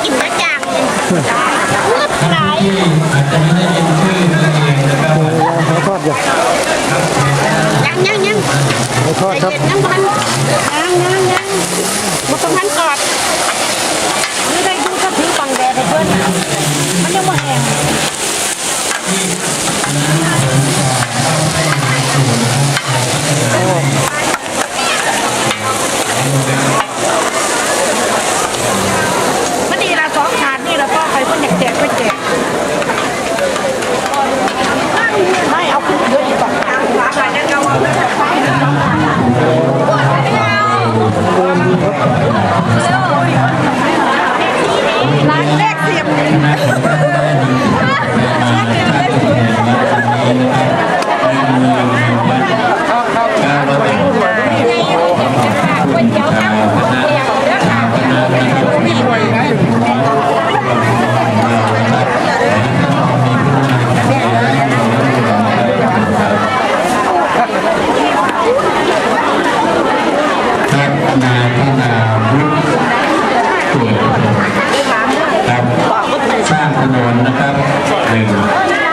ที่อาจจะไม่ได้ยินชื่อตัวเองนะครับเขาทอดอยู่ยังยังยังเขาทอดครับยังพันยังยังยังมันต้องพันกอดนี่ได้ดูก็ถือบังแดดให้เพื่อนมันยังไม่แห้ง ครับสร้างถนนนะครับหนึ่ง